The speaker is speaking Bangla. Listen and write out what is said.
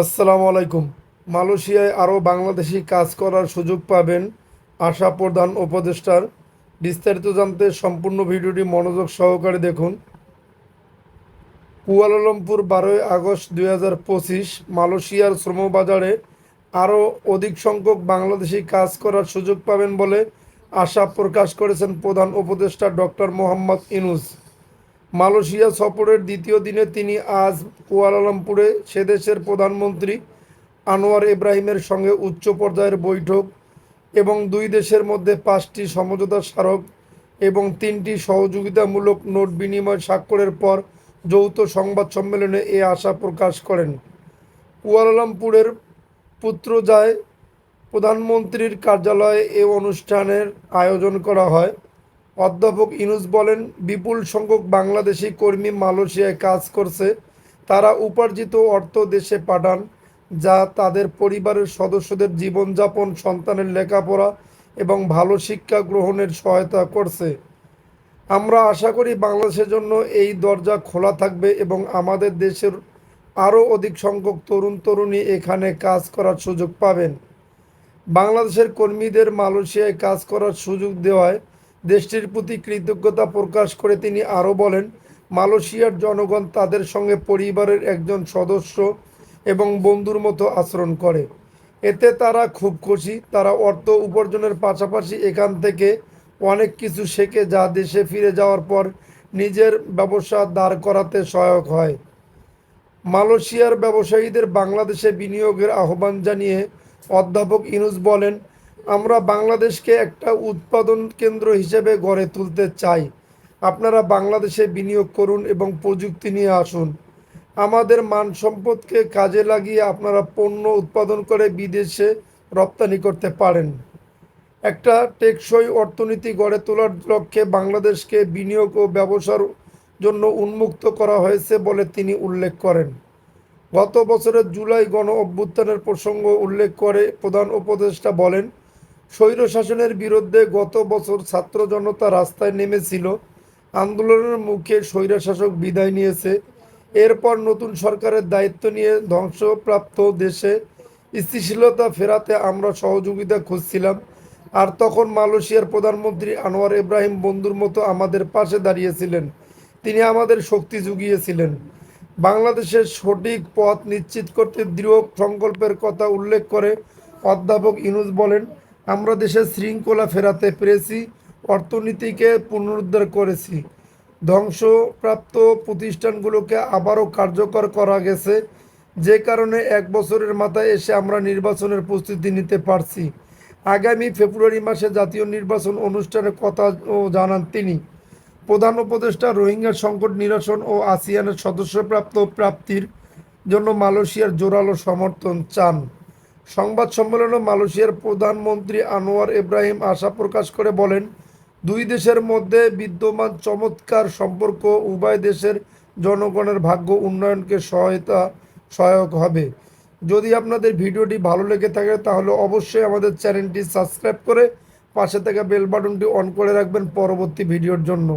আসসালামু আলাইকুম। মালয়েশিয়ায় আরও বাংলাদেশি কাজ করার সুযোগ পাবেন আশা প্রধান উপদেষ্টার। বিস্তারিত জানতে সম্পূর্ণ ভিডিওটি মনোযোগ সহকারে দেখুন। কুয়ালালামপুর বারোই আগস্ট দুই হাজার পঁচিশ মালয়েশিয়ার শ্রমবাজারে আরও অধিক সংখ্যক বাংলাদেশি কাজ করার সুযোগ পাবেন বলে আশা প্রকাশ করেছেন প্রধান উপদেষ্টা ডক্টর মোহাম্মদ ইনুস। মালয়েশিয়া সফরের দ্বিতীয় দিনে তিনি আজ কুয়ালালামপুরে সে দেশের প্রধানমন্ত্রী আনোয়ার ইব্রাহিমের সঙ্গে উচ্চ পর্যায়ের বৈঠক এবং দুই দেশের মধ্যে পাঁচটি সমঝোতা স্মারক এবং তিনটি সহযোগিতামূলক নোট বিনিময় স্বাক্ষরের পর যৌথ সংবাদ সম্মেলনে এ আশা প্রকাশ করেন। কুয়ালালামপুরের পুত্রজায় প্রধানমন্ত্রীর কার্যালয়ে এ অনুষ্ঠানের আয়োজন করা হয়। অধ্যাপক ইনুস বলেন, বিপুল সংখ্যক বাংলাদেশি কর্মী মালয়েশিয়ায় কাজ করছে। তারা উপার্জিত অর্থ দেশে পাঠান, যা তাদের পরিবারের সদস্যদের জীবনযাপন, সন্তানের লেখাপড়া এবং ভালো শিক্ষা গ্রহণের সহায়তা করছে। আমরা আশা করি বাংলাদেশের জন্য এই দরজা খোলা থাকবে এবং আমাদের দেশের আরও অধিক সংখ্যক তরুণ তরুণী এখানে কাজ করার সুযোগ পাবেন। বাংলাদেশের কর্মীদের মালয়েশিয়ায় কাজ করার সুযোগ দেওয়ায় দেশটির প্রতি কৃতজ্ঞতা প্রকাশ করে তিনি আরও বলেন, মালয়েশিয়ার জনগণ তাদের সঙ্গে পরিবারের একজন সদস্য এবং বন্ধুর মতো আচরণ করে। এতে তারা খুব খুশি। তারা অর্থ উপার্জনের পাশাপাশি এখান থেকে অনেক কিছু শেখে যা দেশে ফিরে যাওয়ার পর নিজের ব্যবসা দাঁড় করাতে সহায়ক হয়। মালয়েশিয়ার ব্যবসায়ীদের বাংলাদেশে বিনিয়োগের আহ্বান জানিয়ে অধ্যাপক ইনুস বলেন আমরা বাংলাদেশকে একটা উৎপাদন কেন্দ্র হিসেবে গড়ে তুলতে চাই। আপনারা বাংলাদেশে বিনিয়োগ করুন এবং প্রযুক্তি নিয়ে আসুন। আমাদের মান সম্পদকে কাজে লাগিয়ে আপনারা পণ্য উৎপাদন করে বিদেশে রপ্তানি করতে পারেন। একটা টেকসই অর্থনীতি গড়ে তোলার লক্ষ্যে বাংলাদেশকে বিনিয়োগ ও ব্যবসার জন্য উন্মুক্ত করা হয়েছে বলে তিনি উল্লেখ করেন। গত বছরের জুলাই গণ অভ্যুত্থানের প্রসঙ্গ উল্লেখ করে প্রধান উপদেষ্টা বলেন স্বৈরশাসনের বিরুদ্ধে গত বছর ছাত্র জনতা রাস্তায় নেমেছিল। আন্দোলনের মুখে স্বৈরশাসক বিদায় নিয়েছে। এরপর নতুন সরকারের দায়িত্ব নিয়ে ধ্বংসপ্রাপ্ত দেশে স্থিতিশীলতা ফেরাতে আমরা সহযোগিতা খুঁজছিলাম। আর তখন মালয়েশিয়ার প্রধানমন্ত্রী আনোয়ার ইব্রাহিম বন্ধুর মতো আমাদের পাশে দাঁড়িয়েছিলেন। তিনি আমাদের শক্তি জুগিয়েছিলেন। বাংলাদেশের সঠিক পথ নিশ্চিত করতে দৃঢ় সংকল্পের কথা উল্লেখ করে অধ্যাপক ইনুস বলেন আমরা দেশের শৃঙ্খলা ফেরাতে পেরেছি, অর্থনীতিকে পুনরুদ্ধার করেছি। ধ্বংসপ্রাপ্ত প্রতিষ্ঠানগুলোকে আবারও কার্যকর করা গেছে, যে কারণে এক বছরের মাথায় এসে আমরা নির্বাচনের প্রস্তুতি নিতে পারছি। আগামী ফেব্রুয়ারি মাসে জাতীয় নির্বাচন অনুষ্ঠানের কথা জানান তিনি। প্রধান উপদেষ্টা রোহিঙ্গা সংকট নিরসন ও আসিয়ানের সদস্যপ্রাপ্ত প্রাপ্তির জন্য মালয়েশিয়ার জোরালো সমর্থন চান। সংবাদ সম্মেলনে মালয়েশিয়ার প্রধানমন্ত্রী আনোয়ার ইব্রাহিম আশা প্রকাশ করে বলেন, দুই দেশের মধ্যে বিদ্যমান চমৎকার সম্পর্ক উভয় দেশের জনগণের ভাগ্য উন্নয়নকে সহায়তা সহায়ক হবে। যদি আপনাদের ভিডিওটি ভালো লেগে থাকে, তাহলে অবশ্যই আমাদের চ্যানেলটি সাবস্ক্রাইব করে পাশে থাকা বেল বাটনটি অন করে রাখবেন পরবর্তী ভিডিওর জন্য।